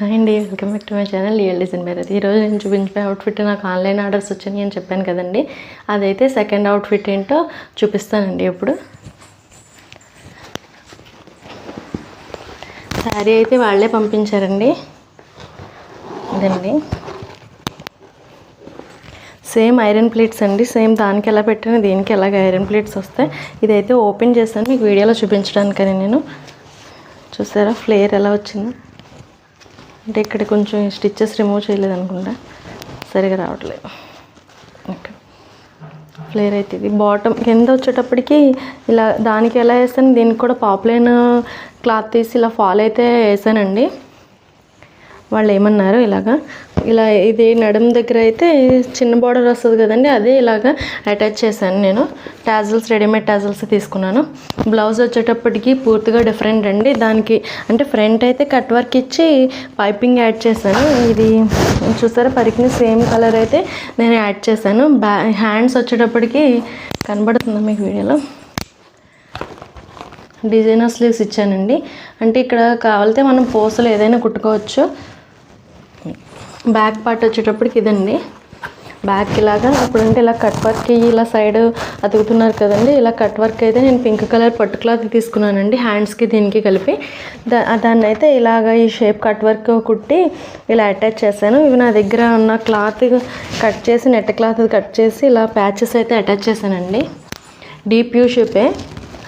Hi అండి welcome back to my channel real design మేరది ఈరోజు నేను చూపించే అవుట్ఫిట్ నాకు ఆన్లైన్ ఆర్డర్స్ వచ్చాయి అని చెప్పాను కదండి. అదైతే సెకండ్ అవుట్ఫిట్ ఏంటో చూపిస్తానండి ఇప్పుడు శారీ అయితే వాళ్ళే పంపించారండి. ఇదండి. సేమ్ ఐరన్ ప్లేట్స్ అండి. సేమ్ దానికి ఎలా పెట్టాను దీనికి ఎలాగ ఐరన్ ప్లేట్స్ వస్తాయి. ఇదైతే ఓపెన్ చేశాను. మీకు వీడియోలో చూపించడానికని నేను. చూసారా? ఫ్లేయర్ ఎలా వచ్చిందో. అంటే ఇక్కడ కొంచెం స్టిచ్చెస్ రిమూవ్ చేయలేదు అనుకుంటా. సరిగా రావట్లేదు. ఓకే. ఫ్లేర్ అయితే ఇది బాటమ్ కింద వచ్చేటప్పటికి ఇలా దానికి ఎలా వేస్తాను? దీనికి కూడా పాపులైన్ క్లాత్ తీసి ఇలా ఫాల్ అయితే వేసానండి. వాళ్ళు ఏమన్నారు ఇలాగా ఇలా ఇది నడుం దగ్గర అయితే చిన్న బార్డర్ వస్తుంది కదండి అదే ఇలాగా అటాచ్ చేశాను నేను. టాజల్స్ రెడీమేడ్ టాజల్స్ తీసుకున్నాను. బ్లౌజ్ వచ్చేటప్పటికి పూర్తిగా డిఫరెంట్ అండి. దానికి అంటే ఫ్రంట్ అయితే కట్ వర్క్ ఇచ్చి పైపింగ్ యాడ్ చేశాను. ఇది చూసారా పరికిని సేమ్ కలర్ అయితే నేను యాడ్ చేశాను. బ్యా హ్యాండ్స్ వచ్చేటప్పటికి కనబడుతుంది మీకు వీడియోలో? డిజైనర్ స్లీవ్స్ ఇచ్చానండి. అంటే ఇక్కడ కావాలితే మనం పూసలు ఏదైనా కుట్టుకోవచ్చు. బ్యాక్ పార్ట్ వచ్చేటప్పటికి ఇదండి. బ్యాక్ ఇలాగా ఇప్పుడంటే ఇలా కట్ వర్క్ ఇలా సైడ్ అతుకుతున్నారు కదండి. ఇలా కట్ వర్క్ అయితే నేను పింక్ కలర్ పట్టు క్లాత్ తీసుకున్నానండి. హ్యాండ్స్కి దీనికి కలిపి. దా దాన్ని అయితే ఇలాగ ఈ షేప్ కట్ వర్క్ కుట్టి ఇలా అటాచ్ చేశాను. ఇవి నా దగ్గర ఉన్న క్లాత్ కట్ చేసి నెట్ క్లాత్ కట్ చేసి ఇలా ప్యాచెస్ అయితే అటాచ్ చేశానండి. డీప్ యూ షేపే.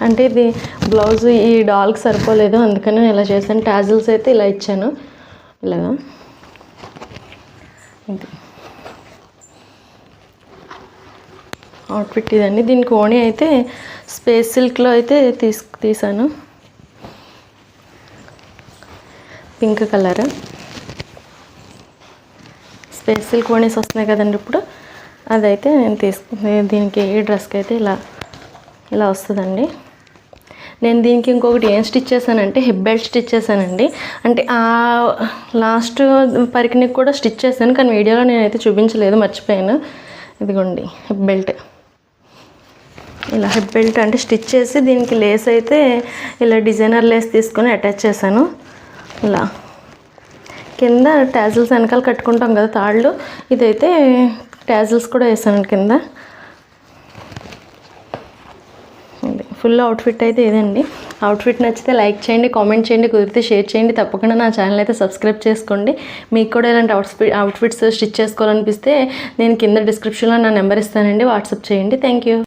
అంటే ఇది బ్లౌజ్ ఈ డాల్కి సరిపోలేదు. అందుకని నేను ఇలా చేశాను. టాజిల్స్ అయితే ఇలా ఇచ్చాను. ఇలాగా. ఇది అవుట్ఫిట్ ఇదండి దీని కోణి అయితే స్పేస్ సిల్క్లో అయితే తీస్ తీసాను. పింక్ కలర్ స్పేస్ సిల్క్ కోణీస్ వస్తున్నాయి కదండి ఇప్పుడు. అదైతే నేను తీసుకు దీనికి ఈ డ్రెస్కి అయితే ఇలా ఇలా వస్తుందండి. నేను దీనికి ఇంకొకటి ఏం స్టిచ్ చేశానంటే హిప్ బెల్ట్ స్టిచ్ చేశానండి. అంటే ఆ లాస్ట్ పరికినికి కూడా స్టిచ్ చేశాను కానీ వీడియోలో నేనైతే చూపించలేదు మర్చిపోయాను. ఇదిగోండి హిప్ బెల్ట్. ఇలా హిప్ బెల్ట్ అంటే స్టిచ్ చేసి దీనికి లేస్ అయితే ఇలా డిజైనర్ లేస్ తీసుకొని అటాచ్ చేశాను. ఇలా. కింద టాజిల్స్ వెనకాల కట్టుకుంటాం కదా తాళ్ళు ఇదైతే టాజిల్స్ కూడా వేసాను కింద ఇది ఫుల్ అవుట్ఫిట్ అయితే ఇదండి. అవుట్ఫిట్ నచ్చితే లైక్ చేయండి కామెంట్ చేయండి కుదిరితే షేర్ చేయండి. తప్పకుండా నా ఛానల్ అయితే సబ్స్క్రైబ్ చేసుకోండి. మీకు కూడా ఇలాంటి అవుట్ఫిట్ అవుట్ఫిట్స్ స్టిచ్ చేసుకోవాలనిపిస్తే నేను కింద డిస్క్రిప్షన్లో నా నెంబర్ ఇస్తానండి. వాట్సాప్ చేయండి. Thank you